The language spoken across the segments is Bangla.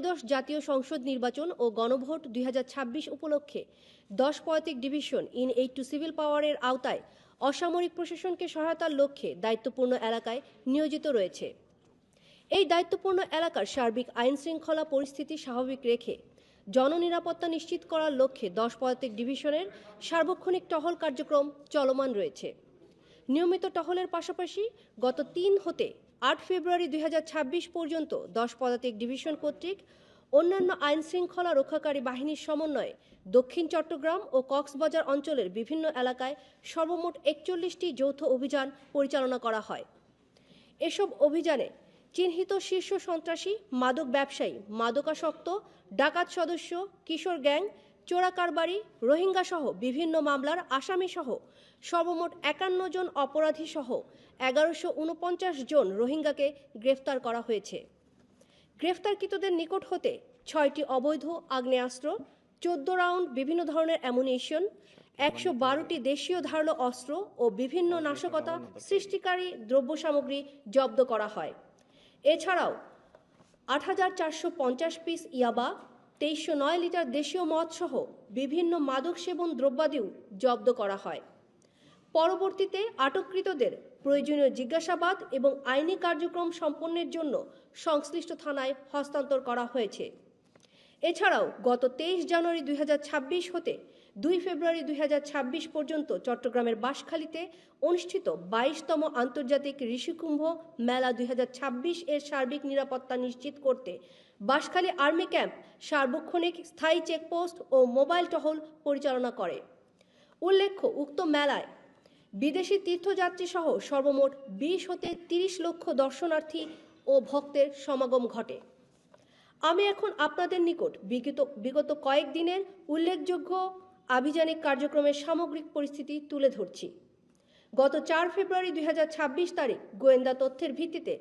অষ্টাদশ জাতীয় সংসদ নির্বাচন ও গণভোট দুই হাজার উপলক্ষে দশ পয়তিক division in aid to civil পাওয়ারের আওতায় অসামরিক প্রশাসনকে সহায়তার লক্ষ্যে দায়িত্বপূর্ণ এলাকায় নিয়োজিত রয়েছে। এই দায়িত্বপূর্ণ এলাকার সার্বিক আইন শৃঙ্খলা পরিস্থিতি স্বাভাবিক রেখে জননিরাপত্তা নিশ্চিত করার লক্ষ্যে দশ পদাতিক ডিভিশনের সার্বক্ষণিক টহল কার্যক্রম চলমান রয়েছে। নিয়মিত টহলের পাশাপাশি গত তিন হতে আট ফেব্রুয়ারি দুই হাজার ছাব্বিশ পর্যন্ত দশ পদাতিক ডিভিশন কর্তৃক অন্যান্য আইন শৃঙ্খলা রক্ষাকারী বাহিনীর সমন্বয়ে দক্ষিণ চট্টগ্রাম ও কক্সবাজার অঞ্চলের বিভিন্ন এলাকায় সর্বমোট একচল্লিশটি যৌথ অভিযান পরিচালনা করা হয়। এসব অভিযানে চিহ্নিত শীর্ষ সন্ত্রাসী, মাদক ব্যবসায়ী, মাদকাসক্ত, ডাকাত সদস্য, কিশোর গ্যাং চোরা কারবারি রোহিঙ্গা বিভিন্ন মামলার আসামিসহ সর্বমোট একান্ন জন অপরাধী সহ এগারোশো উনপঞ্চাশ জন রোহিঙ্গাকে গ্রেফতার করা হয়েছে। গ্রেফতারকৃতদের নিকট হতে ছয়টি অবৈধ আগ্নেয়াস্ত্র, চোদ্দ রাউন্ড বিভিন্ন ধরনের অ্যামুনিশন, একশো বারোটি দেশীয় ধারালো অস্ত্র ও বিভিন্ন নাশকতা সৃষ্টিকারী দ্রব্য সামগ্রী জব্দ করা হয়। এছাড়াও আট হাজার চারশো পঞ্চাশ পিস ইয়াবা তেইশশো নয় লিটার দেশীয় মদসহ বিভিন্ন মাদক সেবন দ্রব্যাদিও জব্দ করা হয়। পরবর্তীতে আটককৃতদের প্রয়োজনীয় জিজ্ঞাসাবাদ এবং আইনি কার্যক্রম সম্পন্নের জন্য সংশ্লিষ্ট থানায় হস্তান্তর করা হয়েছে। এছাড়াও গত তেইশ জানুয়ারি দুই হাজার ছাব্বিশ হতে দুই ফেব্রুয়ারি দুই হাজার ছাব্বিশ পর্যন্ত চট্টগ্রামের বাঁশখালীতে অনুষ্ঠিত বাইশতম আন্তর্জাতিক ঋষিকুম্ভ মেলা দুই হাজার ছাব্বিশ এর সার্বিক নিরাপত্তা নিশ্চিত করতে বাঁশখালী আর্মি ক্যাম্প সার্বক্ষণিক স্থায়ী চেকপোস্ট ও মোবাইল টহল পরিচালনা করে। উল্লেখ্য, উক্ত মেলায় বিদেশি তীর্থযাত্রী সহ সর্বমোট বিশ হতে তিরিশ লক্ষ দর্শনার্থী ও ভক্তের সমাগম ঘটে। আমি এখন আপনাদের নিকট বিগত বিগত কয়েকদিনের উল্লেখযোগ্য আভিযানিক কার্যক্রমের সামগ্রিক পরিস্থিতি তুলে ধরছি। গত চার ফেব্রুয়ারি দুই হাজার ছাব্বিশ তারিখ গোয়েন্দা তথ্যের ভিত্তিতে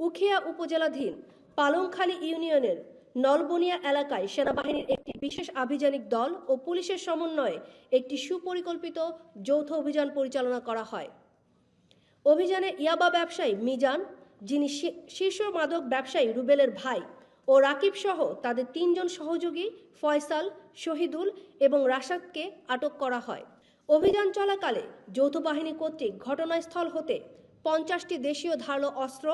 উখিয়া উপজেলাধীন পালংখালী ইউনিয়নের নলবনিয়া এলাকায় সেনাবাহিনীর একটি বিশেষ আভিযানিক দল ও পুলিশের সমন্বয়ে একটি সুপরিকল্পিত যৌথ অভিযান পরিচালনা করা হয়। অভিযানে ইয়াবা ব্যবসায়ী মিজান, যিনি শীর্ষ মাদক ব্যবসায়ী রুবেলের ভাই ও রাকিব সহ তাদের তিনজন সহযোগী ফয়সাল, শহীদুল এবং রাশাদকে আটক করা হয়। অভিযান চলাকালে যৌথ বাহিনী কর্তৃক ঘটনাস্থল হতে পঞ্চাশটি দেশীয় ধারালো অস্ত্র,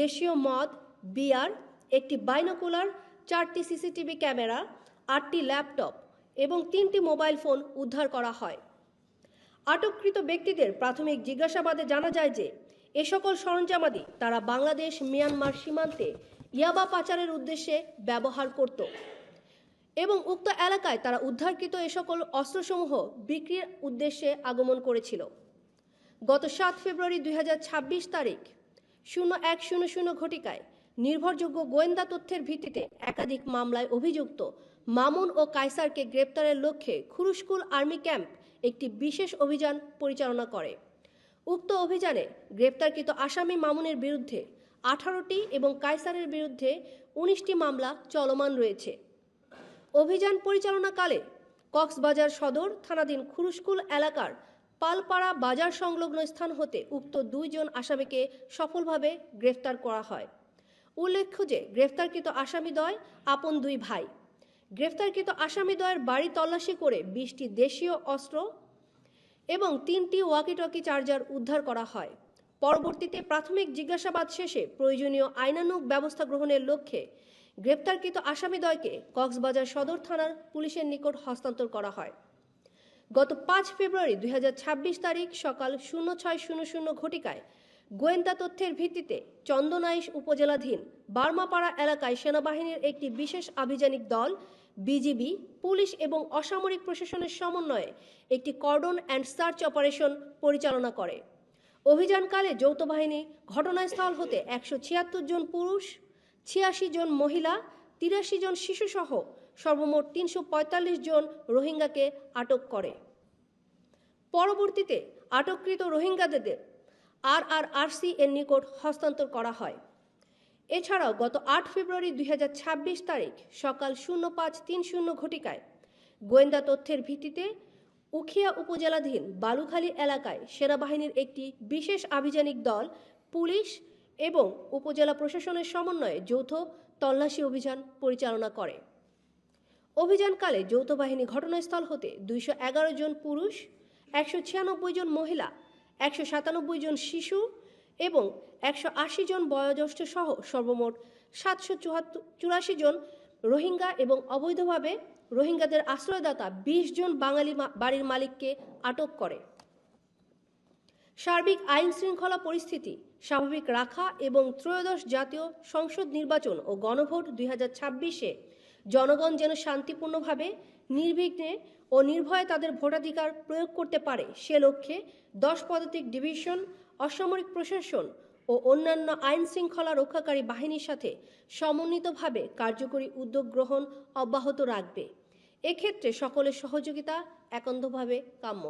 দেশীয় মদ, বিয়ার, একটি বাইনোকুলার, চারটি সিসিটিভি ক্যামেরা, আটটি ল্যাপটপ এবং তিনটি মোবাইল ফোন উদ্ধার করা হয়। আটককৃত ব্যক্তিদের প্রাথমিক জিজ্ঞাসাবাদে জানা যায় যে এ সকল সরঞ্জামাদি তারা বাংলাদেশ, মিয়ানমার সীমান্তে ইয়াবা পাচারের উদ্দেশ্যে ব্যবহার করত। এবং উক্ত এলাকায় তারা উদ্ধারকৃত এ সকল অস্ত্রসমূহ বিক্রির উদ্দেশ্যে আগমন করেছিল। গত সাত ফেব্রুয়ারি দু হাজার ছাব্বিশ তারিখ, শূন্য এক শূন্য শূন্য ঘটিকায় নির্ভরযোগ্য গোয়েন্দা তথ্যের ভিত্তিতে একাধিক মামলায় অভিযুক্ত মামুন ও কায়সারকে গ্রেপ্তারের লক্ষ্যে খুরুশকুল আর্মি ক্যাম্প একটি বিশেষ অভিযান পরিচালনা করে। উক্ত অভিযানে গ্রেপ্তারকৃত আসামি মামুনের বিরুদ্ধে আঠারোটি এবং কায়সারের বিরুদ্ধে উনিশটি মামলা চলমান রয়েছে। অভিযান পরিচালনাকালে কক্সবাজার সদর থানাধীন খুরুশকুল এলাকার পালপাড়া বাজার সংলগ্ন স্থান হতে উক্ত দুইজন আসামিকে সফলভাবে গ্রেফতার করা হয়। উল্লেখ্য যে, গ্রেফতারকৃত আসামিদ্বয় আপন দুই ভাই। গ্রেফতারকৃত আসামিদ্বয়ের বাড়ি তল্লাশি করে বিশটি দেশীয় অস্ত্র এবং তিনটি ওয়াকিটকি চার্জার উদ্ধার করা হয়। পরবর্তীতে প্রাথমিক জিজ্ঞাসাবাদ শেষে প্রয়োজনীয় আইনানুগ ব্যবস্থা গ্রহণের লক্ষ্যে গ্রেপ্তারকৃত আসামিদ্বয়কে কক্সবাজার সদর থানার পুলিশের নিকট হস্তান্তর করা হয়। গত পাঁচ ফেব্রুয়ারি দুই হাজার ছাব্বিশ তারিখ সকাল শূন্য ছয় শূন্য শূন্য ঘটিকায় গোয়েন্দা তথ্যের ভিত্তিতে চন্দনাইশ উপজেলাধীন বার্মাপাড়া এলাকায় সেনাবাহিনীর একটি বিশেষ আভিযানিক দল, বিজিবি, পুলিশ এবং অসামরিক প্রশাসনের সমন্বয়ে একটি কর্ডন অ্যান্ড সার্চ অপারেশন পরিচালনা করে। অভিযানকালে যৌথ বাহিনী ঘটনাস্থল হতে একশো ছিয়াত্তর জন পুরুষ, ছিয়াশি জন মহিলা, তিরাশি জন শিশুসহ সর্বমোট তিনশো পঁয়তাল্লিশ জন রোহিঙ্গাকে আটক করে। পরবর্তীতে আটককৃত রোহিঙ্গাদের আর আর আরসি এর নিকট হস্তান্তর করা হয়। এছাড়াও গত আট ফেব্রুয়ারি দুই হাজার ছাব্বিশ তারিখ সকাল শূন্য পাঁচ তিন শূন্য ঘটিকায় গোয়েন্দা তথ্যের ভিত্তিতে উখিয়া উপজেলাধীন বালুখালী এলাকায় সেনাবাহিনীর একটি বিশেষ আভিযানিক দল, পুলিশ এবং উপজেলা প্রশাসনের সমন্বয়ে যৌথ তল্লাশি অভিযান পরিচালনা করে। অভিযানকালে যৌথ বাহিনী ঘটনাস্থল হতে দুইশো এগারো জন পুরুষ, একশো ছিয়ানব্বই জন মহিলা, একশো সাতানব্বই জন শিশু এবং একশো আশি জন বয়োজ্যেষ্ঠ সহ সর্বমোট সাতশো চুরাশি জন রোহিঙ্গা এবং অবৈধভাবে রোহিঙ্গাদের আশ্রয়দাতা বিশ জন বাঙালি বাড়ির মালিককে আটক করে। সার্বিক আইন শৃঙ্খলা পরিস্থিতি, স্বাভাবিক রাখা এবং ত্রয়োদশ জাতীয় সংসদ নির্বাচন ও গণভোট দুই হাজার ছাব্বিশে জনগণ যেন শান্তিপূর্ণভাবে, নির্বিঘ্নে ও নির্ভয়ে তাদের ভোটাধিকার প্রয়োগ করতে পারে, সে লক্ষ্যে দশ পদাতিক ডিভিশন, অসামরিক প্রশাসন ও অন্যান্য আইন শৃঙ্খলা রক্ষাকারী বাহিনীর সাথে সমন্বিতভাবে কার্যকরী উদ্যোগ গ্রহণ অব্যাহত রাখবে। এক্ষেত্রে সকলের সহযোগিতা একান্তভাবে কাম্য।